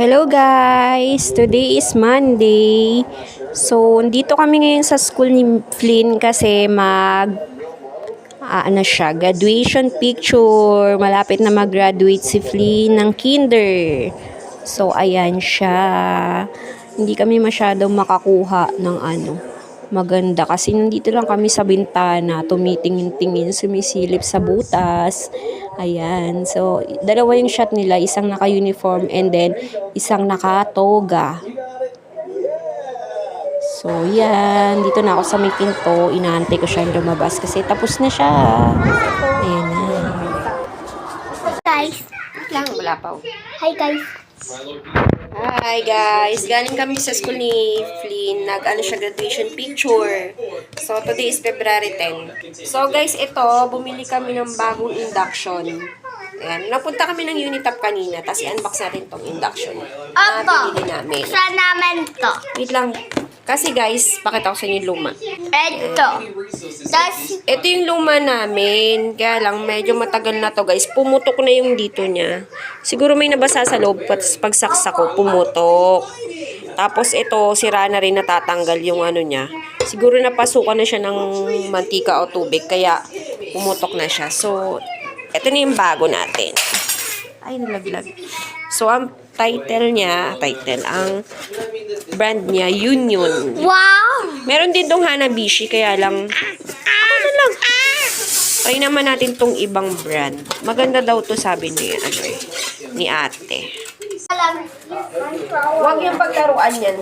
Hello guys! Today is Monday. So, dito kami ngayon sa school ni Flynn kasi mag ah, ano siya, graduation picture. Malapit na mag-graduate si Flynn ng kinder. So, ayan siya. Hindi kami masyadong makakuha ng ano, maganda kasi nandito lang kami sa bintana, tumitingin-tingin, sumisilip sa butas. Ayan. So, dalawa yung shot nila, isang naka-uniform and then isang naka-toga. So, yan. Dito na ako sa may pinto. Inaantay ko siya lumabas kasi tapos na siya. Ayan na. Guys, lang, wala pa. oh. hi guys. Hi guys! Galing kami sa school ni Flynn. Nag-ano siya graduation picture. So, today is February 10. So guys, ito, bumili kami ng bagong induction. Ayan, napunta kami ng Unitap kanina, tapos i-unbox natin tong induction na Opo. binili namin. Saan naman to? Wait lang. Kasi guys, pakita ko sa inyo yung luma. Ito. Das, Ito yung luma namin. Kaya lang, medyo matagal na to guys. Pumutok na yung dito niya. Siguro may nabasa sa loob. Pagsaksak ko, pumutok. Tapos ito, sira na rin natatanggal yung ano niya. Siguro napasukan na siya ng mantika o tubig. Kaya pumutok na siya. So, ito na yung bago natin. Ay, nalaglag. So, ang title niya, title, ang brand niya, Union. wow! Meron din tong Hanabishi, kaya lang, ano lang. Try naman natin tong ibang brand. Maganda daw to sabi ni, ano eh, ni ate. Alam. Huwag yung pagkaruan yan.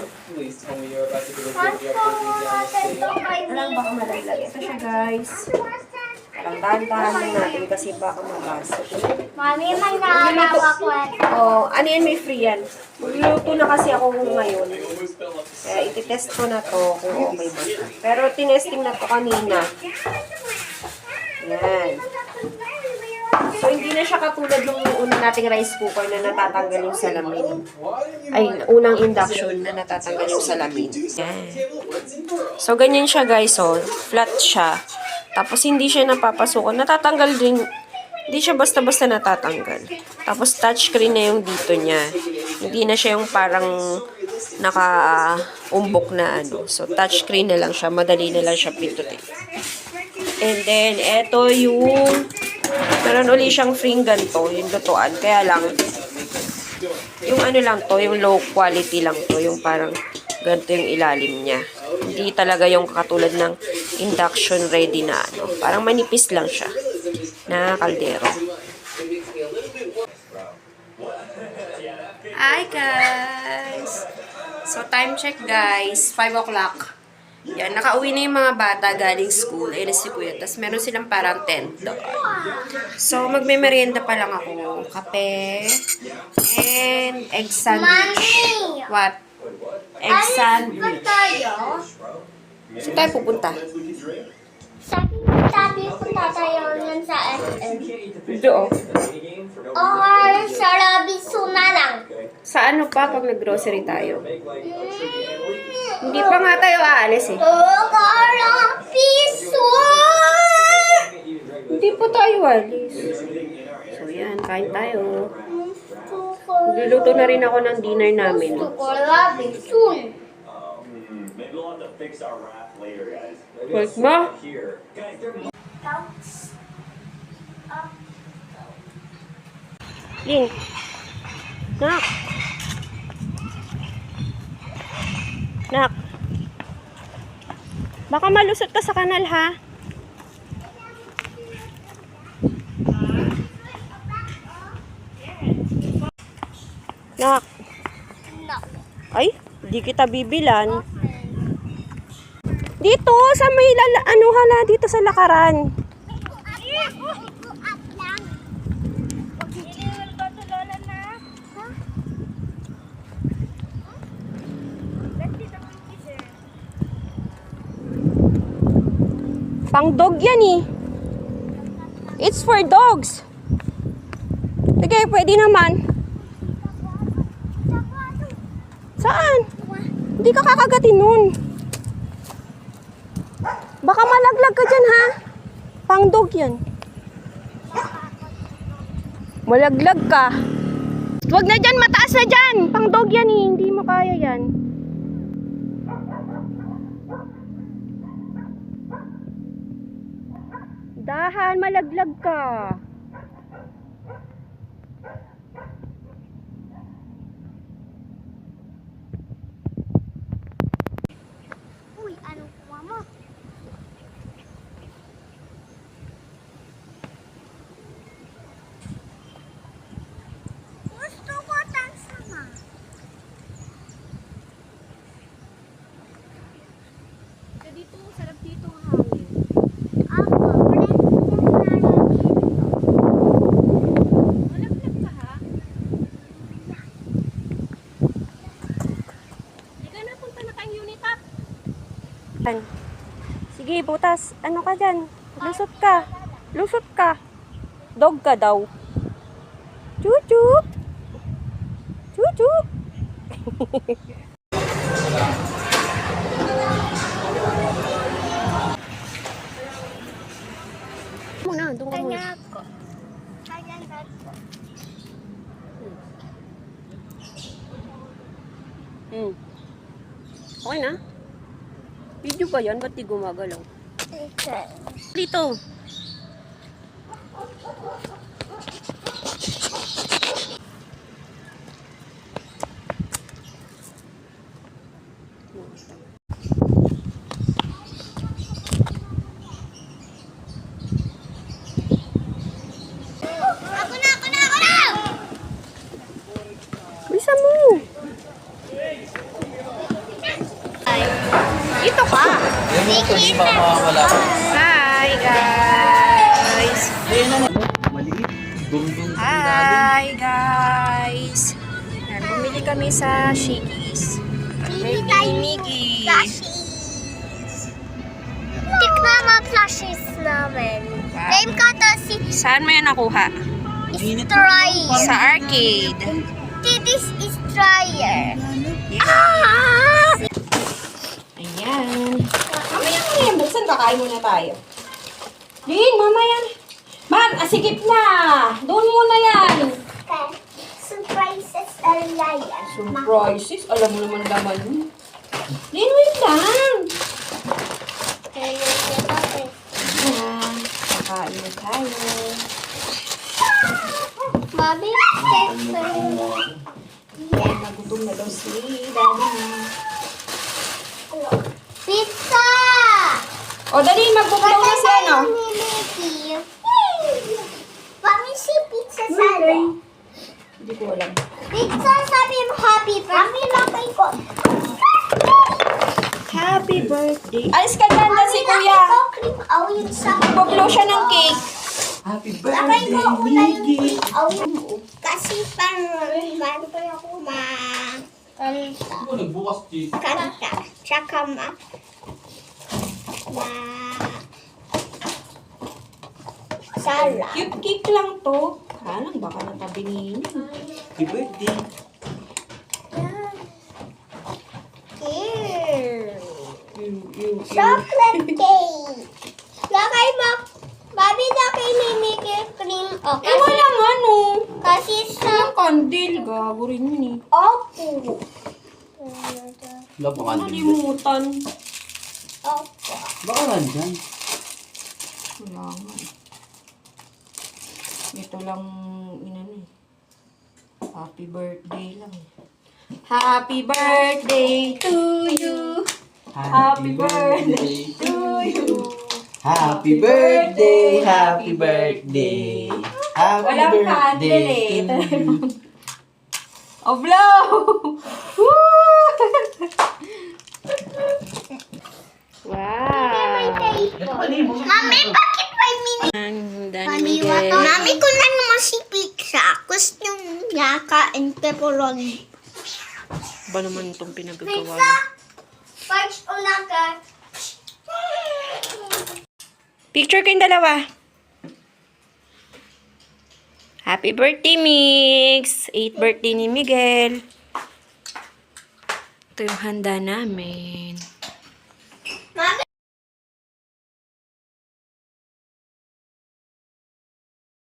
Alam, baka malaglag. Ito siya, guys. Parang dahan-dahan lang natin kasi baka mabasa. Mami, may naalala ko. Oh, ano yan, may free yan. Magluluto na kasi ako ngayon. Kaya ititest ko na to kung okay ba. Pero tinesting na to kanina. Yan. So, hindi na siya katulad ng unang nating rice cooker na natatanggal yung salamin. Ay, unang induction na natatanggal yung salamin. Yan. So, ganyan siya guys, oh. Flat siya. Tapos, hindi siya napapasukan. Natatanggal din. Hindi siya basta-basta natatanggal. Tapos, touchscreen na yung dito niya. Hindi na siya yung parang naka-umbok na ano. So, touchscreen na lang siya. Madali na lang siya pindutin. And then, eto yung meron uli siyang free ganito, yung lutuan. Kaya lang, yung ano lang to, yung low quality lang to, yung parang ganito yung ilalim niya. Hindi talaga yung katulad ng induction ready na ano. Parang manipis lang siya na kaldero. Hi guys! So time check guys, 5 o'clock. Yan, nakauwi na yung mga bata galing school. Ayun si Kuya. Tapos meron silang parang tent doon. So, magme-merienda pa lang ako. Kape. And egg sandwich. Mami! What? Egg sandwich. tayo? Saan tayo pupunta? Sabi, sabi ko tayo yan sa SM. Doon. Or sa Robinson na lang. Sa ano pa pag nag-grocery tayo? Hindi pa nga tayo aalis eh. Robinson! Hindi pa tayo aalis. So yan, kain tayo. Luluto na rin ako ng dinner namin. Gusto ko Robinson. Maybe we'll have to fix our raft later, guys. Wait mo? Here. Guys, they're Link. Nak. Baka malusot ka sa kanal ha. Nak. Ay, di kita bibilan. Dito, sa may ano hala, dito sa lakaran. Pang dog yan eh. It's for dogs. Sige, pwede naman. Saan? Hindi ka kakagatin nun. Baka malaglag ka dyan ha. Pang dog yan. Malaglag ka. Huwag na dyan, mataas na dyan. Pang dog yan eh, hindi mo kaya yan. Dahan, malaglag ka. Uy, anong kuha mo? Gusto ko tang sama. Dito, sarap dito ang hangin. Ako, wala yung dito. Malaglag ka ha? Hindi ka napunta na kang unit up. Sige, butas. Ano ka dyan? Lusot ka. Lusot ka. Dog ka daw. Chuchup. Chuchup. Muna, doon ka muna. Ako. Hmm. Okay na? Video ba yan? Ba't di gumagalaw? Dito. Ako na, ako na, ako na! Bisa mo. Dito ka. Sige na. Hi, guys. Maliit. Dungdung. Hi, guys. Yan, bumili kami sa Shiggy's. Bili tayo Miggy. plushies. Tikman mo plushies namin. Name ko to si Saan mo yan nakuha? Destroyer. Sa arcade. This is Destroyer. Ah! Ayan. Kakain muna tayo. Lin, mamaya. Man, asikip na. Doon muna yan. Okay. Surprises are lion. Surprises. Alam mo naman laman mo. Lin, wait lang. Ayan. Kakain na tayo. Mommy, pepper. Ayan, nagutom na daw si Daddy. Pizza! O, dali, magbubulaw na si ano. Mami, si pizza sana. Hindi ko alam. Pizza, sabi mo happy birthday. Mami, lakay ko. Happy birthday. Alis ka dyan, dyan si Mami, Kuya. lakay ko cream. Yun sa Magbublow siya ng cake. Happy Lakay birthday, ko una yung cream. Yun. Kasi pang, man ko ako ma... Kanta. Nagbukas, Chi. Kanta. Tsaka ma... Sala. Cute cake lang to. Kalang baka natabi niya. Happy birthday. Here. Ew, ew, ew. Chocolate cake. Lakay mo. Babi, lakay ni Mickey cream. O, Eh, wala kasi, nga no. kasi sa Ang kandil, gago rin yun eh. opo. Kandin. Nakalimutan. Opo. Baka nandyan. Wala nga eh. Ito lang, inano eh. Happy birthday lang eh. Happy birthday to you. Happy birthday to you. Happy birthday, happy birthday. Happy Walang candle birthday eh. to you. Oh, blow! Woo! wow! Mami, bakit may mini? Ang Paniwa to. Mami, kung lang naman si pizza, gusto niya kain pepperoni. Ba naman itong pinagagawa Pizza! First unaga. Picture kayong dalawa. Happy birthday, Mix! 8th birthday ni Miguel. Ito yung handa namin.